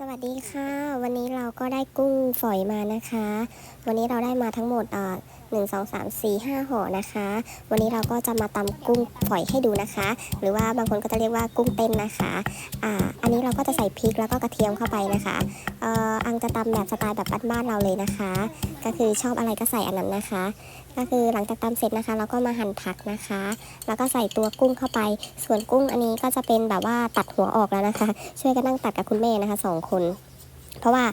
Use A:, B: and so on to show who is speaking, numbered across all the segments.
A: สวัสดีค่ะ วันนี้เราก็ได้กุ้งฝอยมานะคะ วันนี้เราได้มาทั้งหมดเอ่อหนึ่งสองสามสี่ห้าห่อนะคะ วันนี้เราก็จะมาตำกุ้งฝอยให้ดูนะคะ หรือว่าบางคนก็จะเรียกว่ากุ้งเต้นนะคะอ่าอันนี้เราก็จะใส่พริกแล้วก็กระเทียมเข้าไปนะคะเอ่ออังจะตำแบบสไตล์แบบบ้านๆเราเลยนะคะ ก็คือชอบอะไรก็ใส่อันนั้นนะคะ ก็คือหลังจากตำเสร็จนะคะ เราก็มาหั่นผักนะคะ แล้วก็ใส่ตัวกุ้งเข้าไป ส่วนกุ้งอันนี้ก็จะเป็นแบบว่าตัดหัวออกแล้วนะคะ ช่วยกันนั่งตัดกับคุณแม่นะคะสองคนเพราะว่า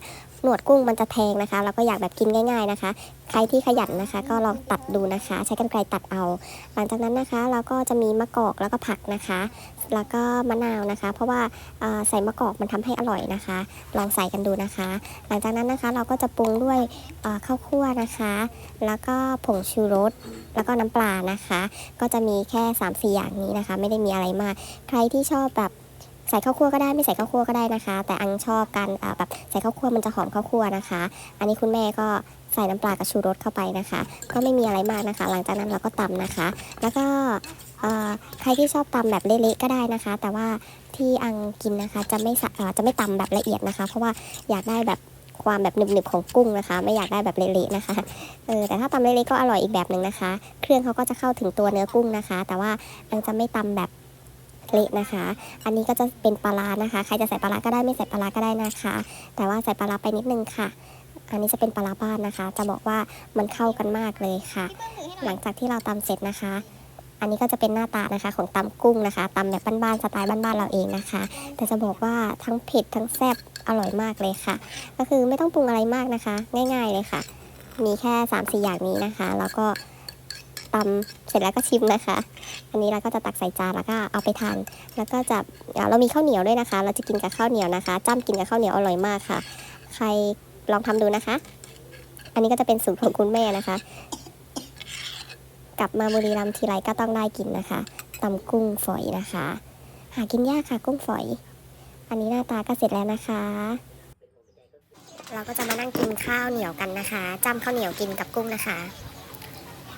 A: หนวดกุ้งมันจะแทงนะคะ เราก็อยากแบบกินง่าย ๆนะคะ ใครที่ขยันนะคะ ก็ลองตัดดูนะคะ ใช้กรรไกรตัดเอา หลังจากนั้นนะคะ เราก็จะมีมะกอกแล้วก็ผักนะคะ แล้วก็มะนาวนะคะ เพราะว่าใส่มะกอกมันทำให้อร่อยนะคะ ลองใส่กันดูนะคะ หลังจากนั้นนะคะเราก็จะปรุงด้วยข้าวคั่วนะคะ แล้วก็ผงชูรสแล้วก็น้ำปลานะคะ ก็จะมีแค่3ามสี่อย่างนี้นะคะ ไม่ได้มีอะไรมาก ใครที่ชอบแบบ ใส่ข้าวคั่วก็ได้ไม่ใส่ข้าวคั่วก็ได้นะคะ แต่อังชอบการแบบใส่ข้าวคั่วมันจะหอมข้าวคั่วนะคะ อันนี้คุณแม่ก็ใส่น้ำปลากับชูรสเข้าไปนะคะ ก็ไม่มีอะไรมากนะคะ หลังจากนั้นเราก็ตำนะคะ แล้วก็ใครที่ชอบตำแบบเละๆก็ได้นะคะ แต่ว่าที่อังกินนะคะจะไม่จะไม่ตำแบบละเอียดนะคะ เพราะว่าอยากได้แบบความแบบหนึบๆของกุ้งนะคะ ไม่อยากได้แบบเละๆนะคะเออแต่ถ้าตำเละๆก็อร่อยอีกแบบหนึ่งนะคะ เครื่องเขาก็จะเข้าถึงตัวเนื้อกุ้งนะคะ แต่ว่าอังจะไม่ตำแบบ เละนะคะ อันนี้ก็จะเป็นปลาร้านะคะ ใครจะใส่ปลาร้าก็ได้ไม่ใส่ปลาร้าก็ได้นะคะ แต่ว่าใส่ปลาร้าไปนิดนึงค่ะ อันนี้จะเป็นปลาร้าบ้านนะคะ จะบอกว่ามันเข้ากันมากเลยค่ะ หลังจากที่เราตำเสร็จนะคะ อันนี้ก็จะเป็นหน้าตานะคะของตำกุ้งนะคะตำแบบบ้านๆสไตล์บ้านๆเราเองนะคะ แต่จะบอกว่าทั้งเผ็ดทั้งแซ่บอร่อยมากเลยค่ะ ก็คือไม่ต้องปรุงอะไรมากนะคะ ง่าย ๆเลยค่ะ มีแค่3ามสี่อย่างนี้นะคะ แล้วก็ ตำเสร็จแล้วก็ชิมนะคะ อันนี้เราก็จะตักใส่จานแล้วก็เอาไปทาน แล้วก็จะเรามีข้าวเหนียวด้วยนะคะ เราจะกินกับข้าวเหนียวนะคะจ้ำกินกับข้าวเหนียวอร่อยมากค่ะ ใครลองทำดูนะคะ อันนี้ก็จะเป็นสูตรของคุณแม่นะคะ กลับมาบุรีรัมย์ทีไรก็ต้องได้กินนะคะตำกุ้งฝอยนะคะ หากินยากค่ะกุ้งฝอย อันนี้หน้าตาก็เสร็จแล้วนะคะเราก็จะมานั่งกินข้าวเหนียวกันนะคะจ้ำข้าวเหนียวกินกับกุ้งนะคะ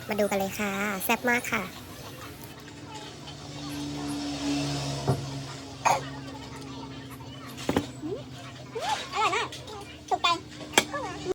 A: มาดูกันเลยค่ะ แซ่บมากค่ะ